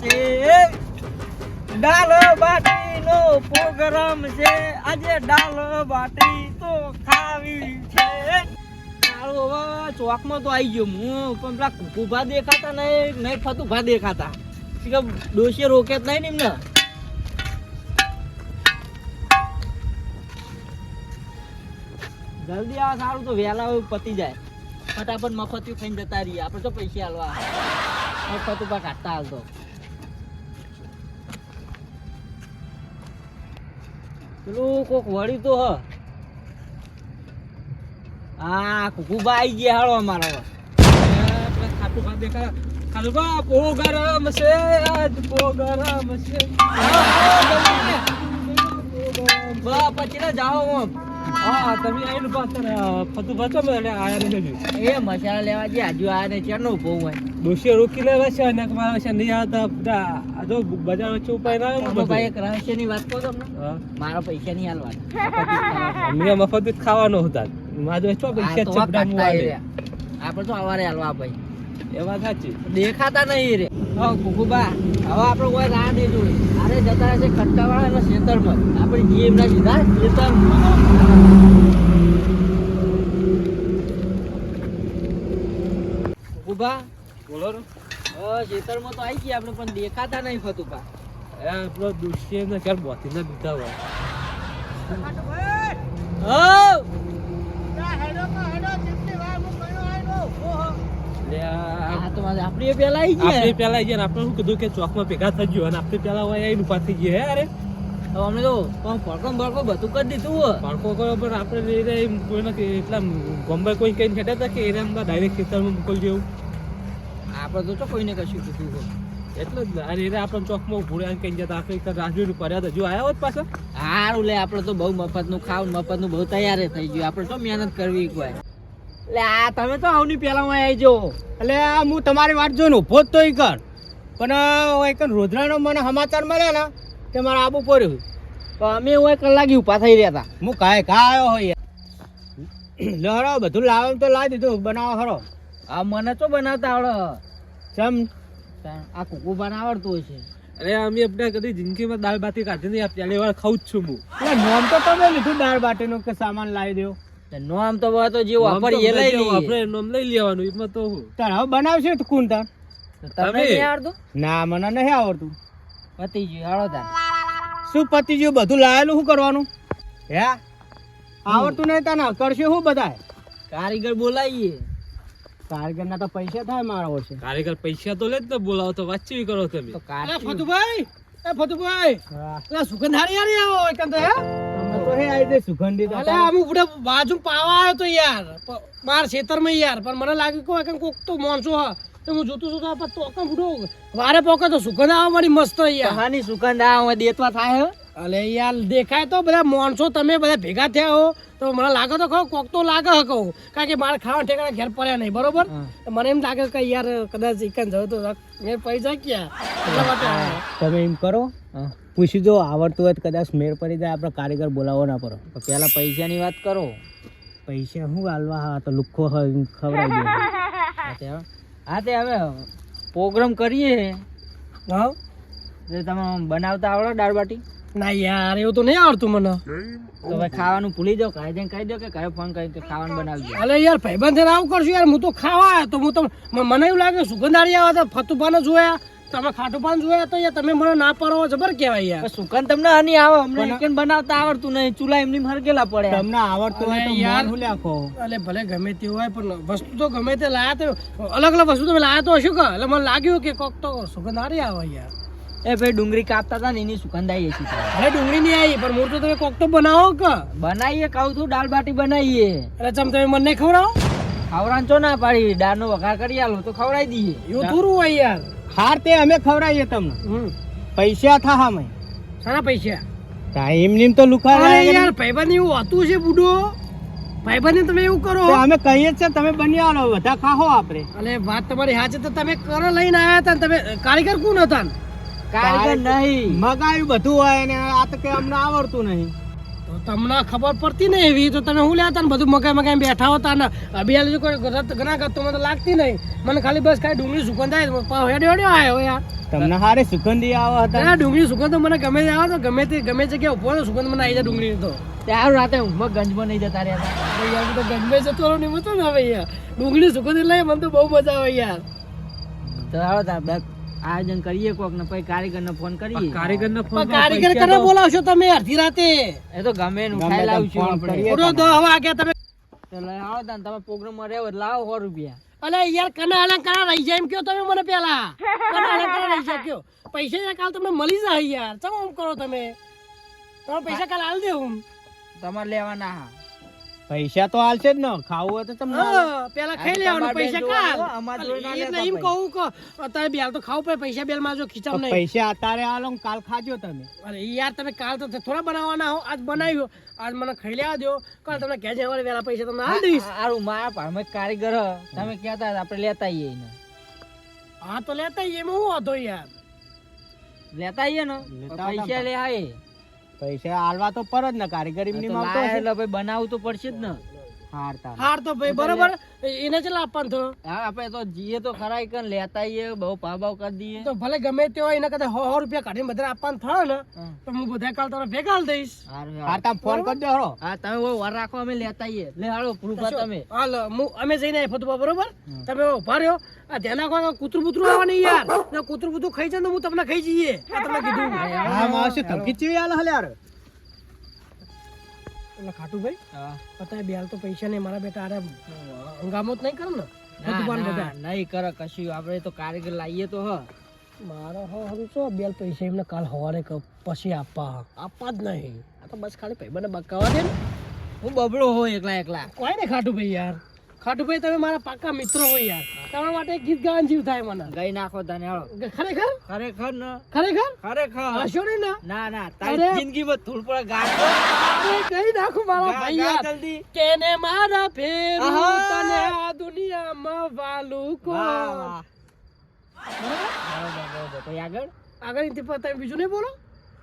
છે. દાલ બાટીનો પ્રોગ્રામ છે. આજે ડાલ બાટી તો ખાવી છે. ચોકમાં તો આવી ગયો હું, પણ પેલા કુકુભા દેખાતા નહીં નહીં ફતુભા દેખાતા. કે, ડોશી રોકે જ નહીં ને જલ્દી આવે સારું તો વહેલા પતી જાય. ફટાફટ મફતિયું ખાઈને જતા રહીએ. આપણે તો પૈસા હાલવા મફત ઉપર કાઢતા હાલતો પેલું કોક વળી તો હ. આ કુકુબા આવી ગયા હાલો અમારો ખાતું ખાટુ ખા દેખા ખાલુબા પો ગરમ છે આજ પો ગરમ છે. બા પછી જાઓ આમ. હા તમે આવીને પાછળ ફતુ બચો આયા નહીં એ મસાલા લેવા જે આજુ આ ને ચેનો બહુ હોય. ડોશી રોકી લેવા છે અને મારા છે નહીં આવતા બધા જો બજાર વચ્ચે ઉપાય ના તમે ભાઈ એક રહસ્યની વાત કહું તમને? મારા પૈસા નહીં હાલવાના. મેં મફત જ ખાવાનો હતા. આ પૈસા છે. આપણે તો આવારે હાલવા ભાઈ. એ વાત સાચી. દેખાતા નહીં રે. હા કુકુબા હવે આપણે કોઈ રાહ નહીં જોઈ અરે જતા રહેશે ખટ્ટાવાળા અને ખેતરમાં. આપણે જઈએ એમના સીધા ખેતરમાં કુકુબા બોલો. ખેતરમાં તો આવી ગયા આપણે પણ દેખાતા નહીં ફતુબા એ આપણો ડોશી ને ક્યારે બોતી ના દીધા હોય? આ તો મારે આપણી એ પેલા આવી આપણે ગયા પેલા ગયા ને આપણે શું કીધું કે ચોકમાં ભેગા થઈ ગયો અને આપણે પેલા હોય આવીને ઊભા થઈ ગયા અરે? હવે અમને તો ભડકો ભડકો બધું કરી દીધું બાળકો કરો પણ આપણે કોઈને એટલા ગોમ્બે કોઈ કઈ ખેતા હતા કે એને અમદાવાદ ડાયરેક્ટ ખેતરમાં મોકલી જેવું આપણે તો કોઈને કશું કીધું એટલે જ. એને આપણે ચોકમાં રહ્યા કઈ જતા આપણે રાજુ પડ્યા હતા. આવ્યા હોત પાછા? હારું લે આપણે તો બહુ મફતનું ખાવ મફતનું બહુ તૈયાર થઈ ગયું. આપણે તો મહેનત કરવી કોઈ એટલે આ તમે તો આવની માં આવી જો એટલે આ હું તમારી વાત જોઈને ઊભો જ તો એ કર. પણ એક રોજરાનો મને સમાચાર મળ્યા ને કે મારે આબુ પડ્યું તો અમે હું એક કલાક ઊભા થઈ રહ્યા હતા. હું કાંઈ કા આવ્યો હોય લે બધું લાવે તો લાવી દીધું. બનાવો હરો. આ મને તો બનાવતા આવડે. ચમ? આ કુકુ હોય છે. અરે અમે આપણે કદી જિંદગીમાં દાળ બાટી કાઢી નહીં પહેલી વાર ખાઉં જ છું હું. નોમ તો તમે લીધું દાળ બાટીનું કે સામાન લાવી દો નોમ તો તો જે વાપરીએ એ લઈ લઈએ. આપણે નોમ લઈ લેવાનું એમાં તો હું. તાર હવે બનાવશે તો કોણ તાર તો તમને નહીં આવડતું? ના મને નહીં આવડતું. પતી ગયું હાલો તાર. શું પતિ બધું લાયેલું શું કરવાનું? હે? આવડતું નહીં તને કરશે શું બધા કારીગર બોલાવીએ કારીગરના તો પૈસા થાય મારા ઓછે. કારીગર પૈસા તો લે જ ને બોલાવો તો વાત ચેવી કરો તમે. ફતુભાઈ એ ફતુભાઈ. સુગંધારી આવો એકંદ હે? હે સુગંધિત અલે બાજુ પાવા આવ્યો તો યાર. માર ખેતરમાં યાર. પણ મને લાગ્યું કે કોક તો માણસો હા. તો હું જોતું આ બુડો વારે પોકે તો સુગંધ આવે મારી મસ્ત યાર. હાની સુગંધ આવે દેતવા થાય અલે યાર દેખાય તો બધા માણસો તમે બધા ભેગા થયા હો. તો મને લાગે તો ખરો કોક તો લાગે હ કહું. કારણ કે મારે ખાવા ઠેકાણા ઘેર પડ્યા નહીં બરોબર? મને એમ લાગે કે યાર કદાચ ઇકન જવું તો મેં પૈસા ક્યાં? તમે એમ કરો. હા. પૂછી જો આવડતું હોય તો કદાચ મેળ પડી જાય આપણે કારીગર બોલાવો ના પડો તો પેલા પૈસાની વાત કરો. પૈસા શું હાલવા? હા તો લુખ્ખો ખવડાવી દે. હા તે હવે- પ્રોગ્રામ કરીએ. હા? તમે બનાવતા આવડે દાળ બાટી? ના યાર એવું તો નહીં આવડતું મને. તો ભાઈ ખાવાનું ભૂલી જાઓ કાંઈ દે કહી દો કે ઘરે ફોન કરી ખાવાનું બનાવજો. અલે યાર ભાઈબંધ આવું કરશું યાર હું તો ખાવા તો હું તો મને એવું લાગે સુગંધારી આવે તો ફતુપાને જોયા તમે ખાટુપાન જોયા તો યાર તમે મને ના પાડો જબર કહેવાય યાર. સુગંધ તમને આની આવે અમને ચિકન બનાવતા આવડતું નહીં ચૂલા એમની હરગેલા પડે તમને આવડતું હોય તો અરે યાર. હું લ્યાખો એટલે ભલે ગમે તે હોય પણ વસ્તુ તો ગમે તે લાયા તો અલગ અલગ વસ્તુ તમે લાયા તો હશું કે એટલે મને લાગ્યું કે કોક તો સુગંધ હારી આવે યાર. એ ભાઈ ડુંગળી કાપતા હતા ને એની સુગંધ આવી હતી. ભલે ડુંગળી નહીં આવી પણ મોટું તમે કોક તો બનાવો કે? બનાવીએ કહું છું દાળ બાટી બનાવીએ. એટલે ચમ તમે મને ખવડાવો? ખવડાવ ચો ના પાડી દાળનો વઘાર કરી આલો તો ખવડાવી દઈએ. એવું થોડું હોય યાર. હાર તે અમે ખવડાવીએ તમને. પૈસા થા અમે. સારા પૈસા. ટાઈમ નીમ તો લુખા યાર ભાઈબંધ એવું હતું છે બુડો? ભાઈબંધ તમે એવું કરો? અમે કહીએ છે તમે બની આવો બધા ખાહો આપણે. અને વાત તમારી સાચી તો તમે કરો લઈને આવ્યા હતા તમે કારીગર કોણ હતા? કારીગર નહીં. મગાયું બધું હોય ને આ તો કે અમને આવડતું નહીં. તમને ખબર પડતી નહીં એવી તો તમે હું લ્યા હતા ને બધું મકાઈ મકાઈ બેઠા હોતા ને. અભિયાલ જો કોઈ ગરત- ઘણા તો મને તો લાગતી નહીં. મને ખાલી બસ ખાલી ડુંગળી સુગંધ આવે હેડ્યો હેડ્યો આવ્યો યાર. તમને હારે સુગંધી આવે હતા. ના ડુંગળી સુગંધ તો મને ગમે તે આવે તો ગમે તે ગમે જગ્યાએ ઊભો સુગંધ મને આવી જાય ડુંગળી તો. ત્યાં રાતે ઊંઘમાં ગંજમાં નહીં જતા રહ્યા યાર તો ગંજમાં જતો રહું નહીં મતો ને હવે યાર. ડુંગળી સુગંધ એટલે મને તો બહુ મજા આવે યાર. તો હાલો તાર બે આયોજન કરીએ કોક ને પછી કારીગરને ફોન કરીએ. કારીગરનો ફોન કારીગર કરે બોલાવશો તમે અડધી રાતે. એ તો ગમે એનું ખાઈ તેમ લાવશું આપણે. પૂરો દસ વાગ્યા તમે તો લઈ આવો તાન તમે પ્રોગ્રામમાં રહેવો લાવો સો રૂપિયા. અલે યાર કના અલંકાર રહી જાય એમ કયો તમે મને પેલા? કના અલંકાર રહી જાય કયો? પૈસા કાલ તમને મળી જાય યાર. ચમ કરો તમે? તમે પૈસા કાલ આલ દે હું. તમારે લેવાના હા. પૈસા તો હાલશે જ ને. ખાવું હોય તો તમને પેલા ખાઈ લેવાનું પૈસા ના એટલે એમ કહું કે અત્યારે બેલ તો ખાવું પડે પૈસા બેલમાં જો ખીચાવ નહીં. પૈસા અત્યારે હાલો કાલ ખાજો તમે. અરે યાર તમે કાલ તો થોડા બનાવવાના હો આજ બનાવ્યો. આજ મને ખાઈ લેવા દો કાલ તમને કહેજે હવે વેલા પૈસા તમને આ દઈશ. સારું મારા એક કારીગર. તમે કહેતા આપણે લેતા આવીએ એને. હા તો લેતા આવીએ, એમાં હું હતો યાર. લેતા આવીએ ને પૈસા લે આવીએ પૈસા હાલવા તો પર જ ને કારીગરી. એટલે ભાઈ બનાવવું તો પડશે જ ને હાર તો ભાઈ બરોબર? એને ચેલા આપવાનું થયો હા આપણે તો જીએ તો ખરા કર લેતા આવીએ બહુ ભાવ ભાવ કરી દઈએ. તો ભલે ગમે તે હોય એના કરતા સો સો રૂપિયા કાઢીને બધા આપવાનું થાય ને તો હું બધા કાલ તમને ભેગા દઈશ. હા તમે ફોન કરજો હરો હા તમે બહુ વાર રાખો અમે લેતા આઈએ. લે હાલો તમે. હાલ હું અમે જઈને ફતુબા બરોબર? તમે ઊભા રહ્યો. આ ધ્યાન રાખો કૂતરું બૂતરું આવે નહીં યાર. કૂતરું બૂતરું ખાઈ જાય તો હું તમને ખાઈ જઈએ. તમને કીધું. હા માવશે ધમકી ચેવી હાલે હલે યાર એટલે ખાટું ભાઈ હા. અત્યારે બે તો પૈસા નહીં મારા બેટા અરે હંગામો જ નહીં કરે ને? બધા નહીં કરે કશું. આપણે તો કારીગર લાવીએ તો હ. મારો હો હરું છો બે પૈસા એમને કાલ સવારે ક- પછી આપવા આપવા જ નહીં. આ તો બસ ખાલી ભાઈ બકાવા દે ને. હું બબડો હો એકલા એકલા. કોઈ ને ખાટું ભાઈ યાર. ખાટું ભાઈ તમે મારા પાકા મિત્રો હોય યાર. તમારા માટે ગીત ગાવાનું જીવ થાય મને. ગઈ નાખો તને હળો. ખરેખર? ખરેખર ન. ખરેખર? ખરેખર. હશો ને. ના ના. તારી જિંદગીમાં ધૂળ પર ગાડ ગઈ નાખું મારા ભાઈ યાર. જલ્દી. કેને મારા ફેર તને આ દુનિયામાં વાલું. પછી આગળ આગળ ઇતિ પર તમે બીજું નહીં બોલો.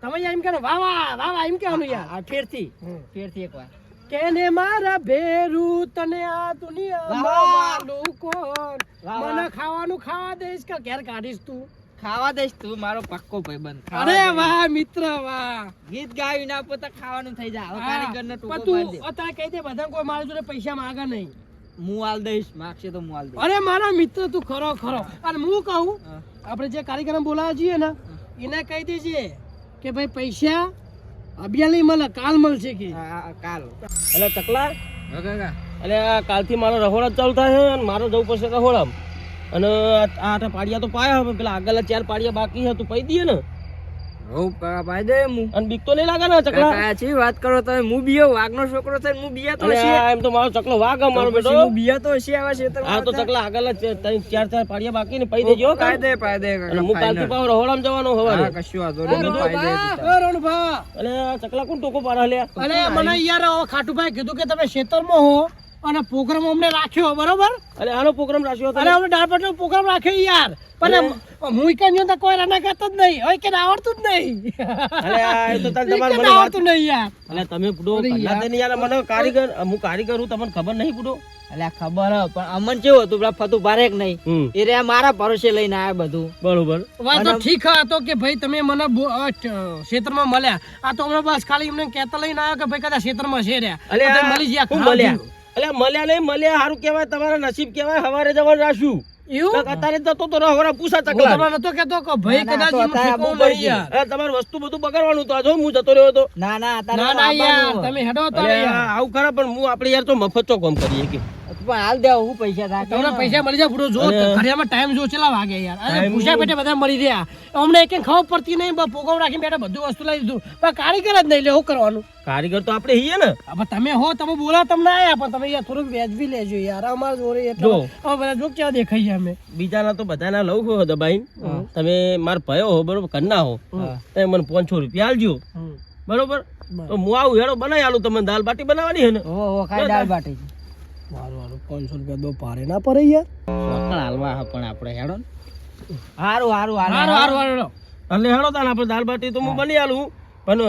તમે એમ કે વાહ વાહ વાહ વાહ એમ કહેવાનું યાર. ફેરથી. ફેરથી એકવાર. કેને મારા ભેરું તને આ દુનિયામાં. કોણ. મને ખાવાનું ખાવા દઈશ કે ઘેર કાઢીશ તું? ખાવા દઈશ તું મારો પક્કો ભાઈબંધ. અરે વાહ મિત્ર વાહ. ગીત ગાયું ના પોતા ખાવાનું થઈ જાય. હવે હા. કારીગરને ટૂંકો તું અત્યારે કહી દે બધા કોઈ મારી જોડે પૈસા માંગે નહીં. હું આલ દઈશ માગશે તો હું આલ દઈશ. અરે મારા મિત્ર તું ખરો ખરો. અને હું કહું આપણે જે કાર્યક્રમ બોલાવા છીએ ને એને કહી દેજે કે ભાઈ પૈસા અભિયાન નહીં મળે કાલ મળશે કે. કાલ. એટલે ચકલા. એટલે આ કાલથી મારો રહોડા ચાલતા ચાલુ થાય છે અને મારો જવું પડશે રહોડા અને આ આઠ પાડિયા તો પાયા હવે પેલા આગળ ચાર પાડિયા બાકી છે તું પઈ દઈએ ને. દે હું. અને બીક તો નહીં લાગે ને ચકલા? કાકા, વાત કરો તમે? હું બીયો વાઘનો છોકરો છે હું બિયા તો અને એમ તો મારો ચકલો વાઘ મારો બેટો. હું બિયા તો હશે આવા ખેતરમાં આ તો ચકલા આગળના ત્રણ ચાર ચાર પાડિયા બાકી ને પઈ દેજો હો કાલ. દે, પાડી દે, અને હું કાલથી final. રહોડામ જવાનો હવારે. હા, કશું વાંધો નહીં, હું દે એ રણભા અને ચકલા કોણ ટોકો પાડે લે મને યાર ખાટુભાઈ કીધું કે તમે ખેતરમાં હો. અને પ્રોગ્રામ અમને રાખ્યો બરોબર? અને આનો પ્રોગ્રામ રાખ્યો અરે અમને ડાળપટનો પ્રોગ્રામ રાખ્યો યાર. પણ હું કે જો તો કોઈ રના કરતો જ નહીં. હોય કે આવડતું જ નહીં. અરે આ તો તાર તમારે મને આવડતું નહીં યાર. એટલે તમે બુડો કલ્લા દે યાર. મને કારીગર હું કારીગર હું તમને ખબર નહીં બુડો અલ્યા ખબર હ પણ અમન કેવું હતું પેલા ફતું ભારે નહીં. એ રે મારા ભરોસે લઈને આયા બધું. બરોબર. વાત તો ઠીક હતો કે ભાઈ તમે મને ક્ષેત્રમાં મળ્યા. આ તો હમણાં બસ ખાલી એમને કહેતા લઈને આવ્યો કે ભાઈ કદાચ ક્ષેત્રમાં છે રહ્યા. અલે મળી ગયા હું મળ્યા. અલે મળ્યા નહીં મળ્યા સારું કહેવાય તમારા નસીબ કહેવાય હવારે જવાનું રાખ્યું. એવું? અત્યારે જતો તો રહો પૂછા ચકલા તમને નતો કહેતો કે ભાઈ ના, ના, કદાચ તો એનું અત્યારે ઠેકાણું આપવું નહીં યાર. અરે વસ્તુ બધું બગાડવાનું તો આ જો હું જતો રહ્યો હતો. ના ના ના ના યાર તમે હેડો તો અલે યાર. આ આવું ખરા પણ હું આપણે યાર તો મફત ચો કામ કરીએ કે પણ હાલ દેવા હું પૈસા થાય તમને પૈસા મળી જાય પૂરો જો અરે. ટાઈમ જો ચેલા વાગે યાર. અરે પૂછ્યા બેઠે બધા મળી રહ્યા. અમને એક ખબર પડતી નહીં પ્રોગ્રામ રાખીને બેઠા બધું વસ્તુ લઈ દીધું પણ કારીગર જ નહીં લે શું કરવાનું? કારીગર તો આપણે હીએ ને. હવે તમે હો તમે બોલા તમને આયા પણ તમે યાર થોડુંક વ્યાજબી લેજો યાર. અમારા જોડે એટલો હવે બધા જો ક્યાં દેખાઈએ અમે. બીજાના તો બધાના લઉં હો. દબાઈ તમે માર ભયો હો બરોબર? કરના હો. તમે મને પાંચસો રૂપિયા આલજો બરોબર? તો હું આવું હેડો બનાવી આલું તમને દાલ બાટી બનાવવાની હે ને ખાઈ બાટી મારું મારું પાંચસો રૂપિયા બહુ પારે. ના પડે યાર. ચોક્કસ હાલવા હા પણ આપણે હેડો ને. હારું હારું હારું હારું હારું. એટલે હેડો તાન આપણે દાલ બાટી તો હું બની આલું. પણ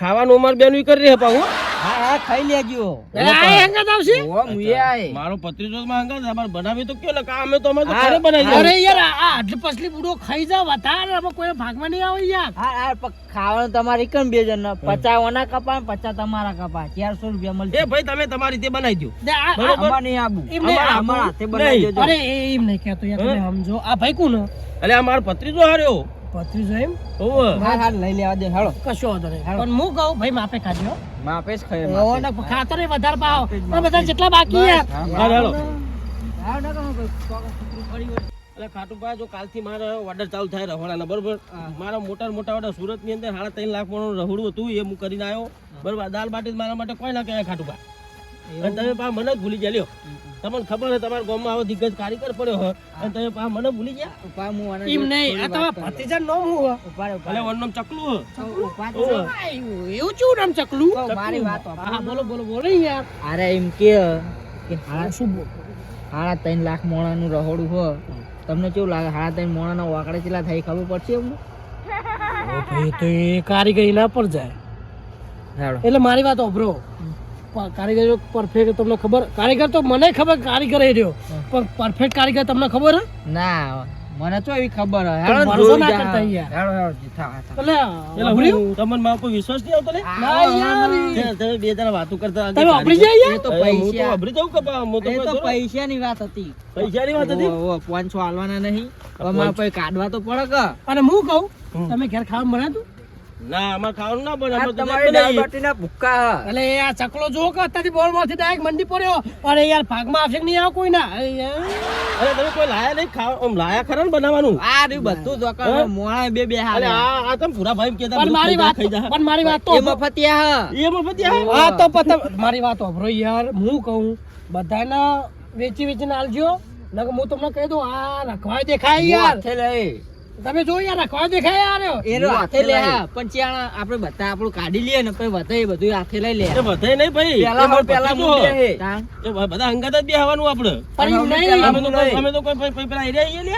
ખાવાનું અમારે બેન કરી રહે પાછું હો. હા હા ખાઈ લેજો. આ હંગાત આવશે? ઓ મુએ મારો પત્રીજો માં હંગા છે, બનાવી તો કયો ને અમે તો અમે તો ઘરે બનાવી અરે યાર આ આટલી પસલી બુડો ખાઈ જાવ વધારે આમાં કોઈ ભાગમાં નહીં આવે યાર. હા હા ખાવાનું તમારે કમ બે જણ પચાસ ઓના કપા પચાસ તમારા કપા ચારસો રૂપિયા એ ભાઈ તમે તમારી રીતે બનાવી દો બરોબર. નહીં આબુ. અમારા આબુ. અમારા હાથે બનાવી દેજો. અરે એ એમ નહીં કહેતો યાર તમે સમજો. આ ભાઈ કોણ એટલે આ પત્રીજો હાર્યો. પત્રીસો એમ? ઓવે. હા હા લઈ લેવા દે હાલો. કશો વાંધો નહીં. પણ હું કહું ભાઈ માપે ખાજો માપે જ ખાય ખાતર વધારે પાવ. પણ બધા જેટલા બાકી હાલો. એટલે જો કાલથી મારે ઓર્ડર ચાલુ થાય રહોડાના બરોબર? મારા મોટા મોટા ઓર્ડર સુરતની અંદર સાડા ત્રણ લાખનું રહોડું હતું એ હું કરીને આવ્યો. બરોબર દાલ બાટી મારા માટે કોઈ ના કહેવાય ખાટુભાઈ અને તમે પા મને જ ભૂલી ગયા લ્યો. તમને ખબર છે તમારા ગામમાં આવો દિગ્ગજ કારીગર પડ્યો હોય અને તમે પા મને ભૂલી ગયા? પા હું આને એમ નહીં આ તમારા ભત્રીજા નામ હું હો ભલે ઊભા નામ ચકલુ હો. એવું ચું નામ ચકલુ? મારી વાત હા બોલો બોલો બોલો યાર. અરે એમ કે કે હાડા શું બોલ? હાડા ત્રણ લાખ મોણાનું રહોડું હો. તમને કેવું લાગે હાડા ત્રણ મોણાના વાકડે ચેલા થાય ખબર પડશે એમને ભાઈ તો એ કારીગરી ના પર જાય. એટલે મારી વાત ઓભરો કારીગર પરફેક્ટ તમને ખબર? કારીગર તો મને ખબર કારીગર એ રહ્યો. પણ પરફેક્ટ કારીગર તમને ખબર હે? ના મને તો એવી ખબર હે. તો હાલો ના કરતા યાર. હાલો હાલો જીથા, હા, એટલે એટલે ઓભર્યું? તમને મારા કોઈ વિશ્વાસ નહીં આવતો લે? ના યાર. તમે બે જણા વાતો કરતા હતા. તમે ઓભરી જાય યાર. તો એ હું તો પૈસા અભરી જાઉં કે હું તો એ તો પૈસાની વાત હતી. પૈસાની વાત હતી? ઓ ઓહો, પાંચસો હાલવાના નહીં. મારે કોઈ કાઢવા તો પડે કે? અને હું કહું તમે ઘેર ખાવા બનાવ્યું તું? ના અમારે ખાવાનું ના બને અમે તમારી દાળ બાટીના ભૂક્કા એટલે આ ચકલો જો કે અત્યારથી બોલમાંથી ડાયરેક્ટ મંડી પડ્યો. અને યાર ભાગમાં આવશે નહીં આવે કોઈ ના અરે તમે કોઈ લાયા નહીં? ખાવા આમ લાયા ખરા ને બનાવવાનું? આ રહ્યું બધું જ મોણા બે બે હાલે. આ આ તમે પૂરા ભાઈ કહેતા પણ મારી વાત પણ મારી વાત તો એ મફતિયા હા. એ મફત યાર હા તો પતા મારી વાત ઓભરો યાર. હું કહું બધાને વેચી વેચીને આલજો. નકર હું તમને કહી દઉં આ રખવાય દેખાય યાર. હાથે લઈ. તમે જો યાર રખવાય દેખાય યાર. એનો હાથે લે હા પણ ચાણ આપણે બધા આપણું કાઢી લઈએ ને પછી વધારે બધું હાથે લઈ લે. એ બધાય નહીં ભાઈ. પેલા પેલા મૂકે હે. એ બધા હંગાત જ બેહવાનું આપણે. પણ નહીં. અમે તો કોઈ- અમે તો કોઈ પેલા એરિયા આવીએ લે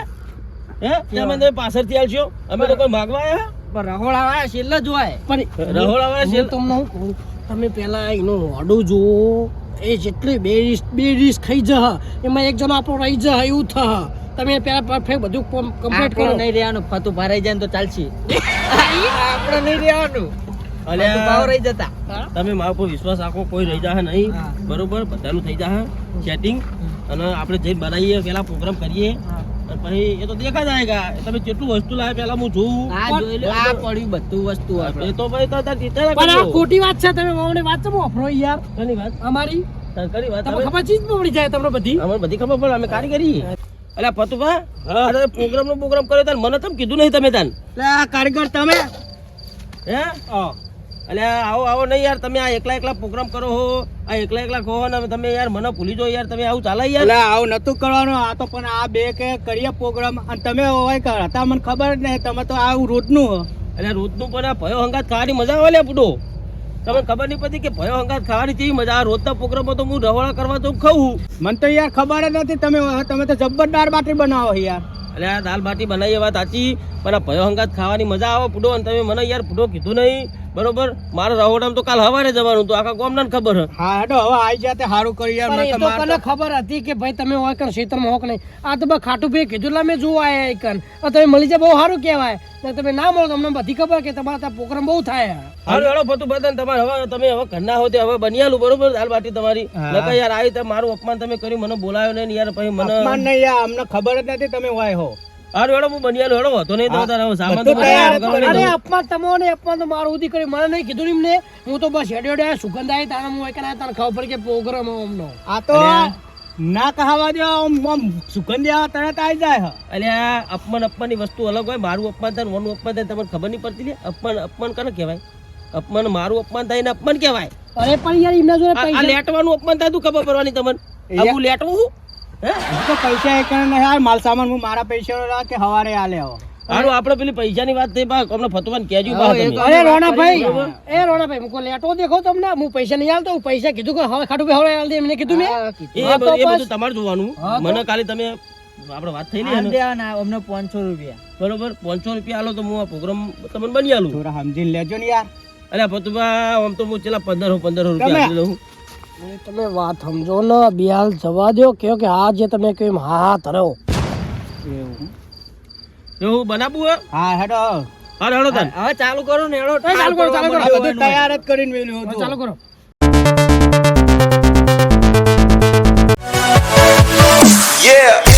હે? તમે તો પાછળથી આવશો અમે તો કોઈ માગવા આવ્યા પણ રહોળ વાળા છેલ્લે જ પણ રહોળ વાળા છે તમને હું કહું? તમે પેલા એનું ઓડો જુઓ. એ જેટલી બે રીસ બે રીસ ખાઈ જહ. એમાં એક જણો આપણો રહી જહ એવું થહ. તમે પેલા પરફેક્ટ બધું કમ્પ્લીટ કરો. નહીં રહેવાનું ફતું ભરાઈ જાય તો ચાલશે. આપણે નહીં રહેવાનું. અલે ભાવ રહી જતા. તમે મારા પર વિશ્વાસ રાખો કોઈ રહી જાહે નહીં. બરોબર? બધાનું થઈ જાહે. સેટિંગ અને આપણે જઈને બનાવીએ પેલા પ્રોગ્રામ કરીએ. પછી એ તો દેખા જાયગા તમે કેટલું વસ્તુ લાવે પેલા હું જોઉં. આ જોઈ લો આ પડ્યું બધું વસ્તુ આપણે. તો ભાઈ તાર ટીચર પણ આ ખોટી વાત છે તમે મામને વાત છે વાપરો યાર. ઘણી વાત? અમારી. વાત. ખબર ચીજ પડી જાય તમને બધી? અમને બધી ખબર પડે અમે કારીગરી. અલ્યા પતુભા અરે પ્રોગ્રામ નો પ્રોગ્રામ કર્યો તાન મને તમ કીધું નહીં તમે તાન. આ કારીગર તમે? હે? અલ્યા આવો આવો નહીં યાર તમે આ એકલા એકલા પ્રોગ્રામ કરો હો આ એકલા એકલા કહો ને તમે યાર મને ભૂલી જો યાર તમે આવું ચાલે યાર? એટલે આવું નતું કરવાનું આ તો પણ આ બે કે કરીએ પ્રોગ્રામ અને તમે હોય હતા મને ખબર જ નહીં તમે તો આવું રોજનું એટલે રોજનું પણ આ ભયો હંગાત ખાવાની મજા આવે લે બુડો. તમને ખબર નહીં પડતી કે ભયો હંગાત ખાવાની કેવી મજા? આ રોજના પ્રોગ્રામમાં તો હું રવાડા કરવા તો ખાઉં મને તો યાર ખબર જ નથી તમે તમે તો જબ્બર દાળ બાટી બનાવો યાર. એટલે આ દાલ બાટી બનાવી વાત સાચી પણ આ ભયો હંગાત ખાવાની મજા આવે પૂડો અને તમે મને યાર પૂડો કીધું નહીં. બરોબર? મારે રહોડામાં તો કાલ હવારે જવાનું તો આખા ગામના ખબર હે. હા હેડો હવે આઈ જાતે સારું કરી યાર મને તો કને ખબર હતી કે ભાઈ તમે હોય કણ ક્ષેત્રમાં હોક નહીં. આ તો બસ ખાટું ભાઈ કીધું લા અમે જોવા આયા કન આ તમે મળી જાય બહુ સારું કહેવાય. ને તમે ના મળો તમને બધી ખબર કે તમારા ત્યાં પ્રોગ્રામ બહુ થાય. હાલો હેડો ફતું બદન તમારે હવે તમે હવે ઘરના હો તે હવે બનિયાલું બરોબર? દાલ બાટી તમારી. હા. યાર આવી તો મારું અપમાન તમે કર્યું મને બોલાયો નહીં યાર પછી મને અપમાન નહીં યાર અમને ખબર જ નથી તમે હોય હો. હારું વેડો હું બનિયાલ વેડો હતો નહીં તો તારે સામાન તો તૈયાર અરે અપમાન તમને અપમાન તો મારું ઉધી કરી મને નહીં કીધું એમને. હું તો બસ હેડ્યો હેડ્યો સુગંધ આવી તારે હું એક તને ખબર કે પ્રોગ્રામ અમનો. આ તો ના કહાવા દે આમ સુગંધી આવે તરત આવી જાય હે. અલ્યા અપમાન અપમાનની વસ્તુ અલગ હોય મારું અપમાન થાય ને ઓનું અપમાન થાય તમને ખબર નહીં પડતી લે અપમાન અપમાન કને કહેવાય? અપમાન મારું અપમાન થાય ને અપમાન કહેવાય. અરે પણ યાર એમના જોડે પૈસા લેટવાનું અપમાન થાય તું ખબર પડવાની તમને? આવું લેટવું હજુ તો પૈસા એક નહીં યાર માલ સામાન હું મારા પૈસા કે હવારે આલે આવો. હારું આપણે પેલી પૈસાની વાત થઈ બા અમને ફતવાન કહેજો બા અરે એ ભાઈ. એ અરે રોણાભાઈ મુકો લેટો દેખો તમને? હું પૈસા નહીં આલતો હું પૈસા કીધું કે હવે ખાટું ભાઈ હવે આલ દે એમને કીધું મેં. એ બધું- એ બસ. બધું તમારે જોવાનું. મને ખાલી તમે આપણે વાત થઈ ને અમને પાંચસો રૂપિયા. બરોબર પાંચસો રૂપિયા આલો તો હું આ પ્રોગ્રામ તમને બની આલું. થોડા સમજીને લેજો ને યાર. અરે પતુભા આમ તો હું ચેલા પંદરસો પંદરસો રૂપિયા આપી દઉં. તમે વાત સમજો ને બિહાલ જવા દો કયો કે હા જે તમે કેમ હા હા ધરો એવું? એવું બનાવું હે? હા હેડો. હા હેડો તન. હવે ચાલુ કરો ને હેડો. ચાલુ કરો, ચાલુ કરો. બધું તૈયાર જ કરીને મેલ્યું હતું. ચાલુ કરો. Yeah.